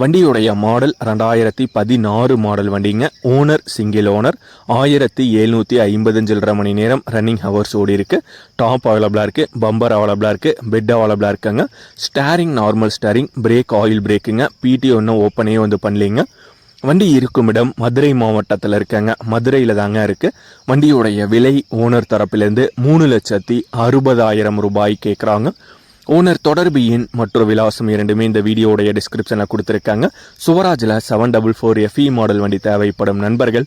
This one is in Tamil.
வண்டியுடைய மாடல் ரெண்டாயிரத்தி பதினாறு மாடல் வண்டிங்க. ஓனர் சிங்கிள் ஓனர் ஆயிரத்தி எழுநூற்றி ஐம்பது சில்லரை மணி நேரம் ரன்னிங் ஹவர்ஸ் ஓடி இருக்கு. டாப் அவைலபிளாக இருக்குது பம்பர் அவைலபிளாக இருக்குது பெட் அவைலபிளாக இருக்குங்க. Steering normal steering brake oil பிரேக்குங்க பிடி ஒன்றும் ஓப்பனே வந்து பண்ணலிங்க. வண்டி இருக்கும் இடம் மதுரை மாவட்டத்தில் இருக்காங்க. மதுரையில் தாங்க இருக்குது வண்டியுடைய விலை ஓனர் தரப்பிலேருந்து மூணு லட்சத்தி அறுபதாயிரம் ரூபாய் கேட்குறாங்க ஓனர் தொடர்பு எண் மற்றும் விலாசம் இரண்டுமே இந்த வீடியோடைய டிஸ்கிரிப்ஷனில் கொடுத்துருக்காங்க. சுவராஜில் seven double four FE model வண்டி தேவைப்படும் நண்பர்கள்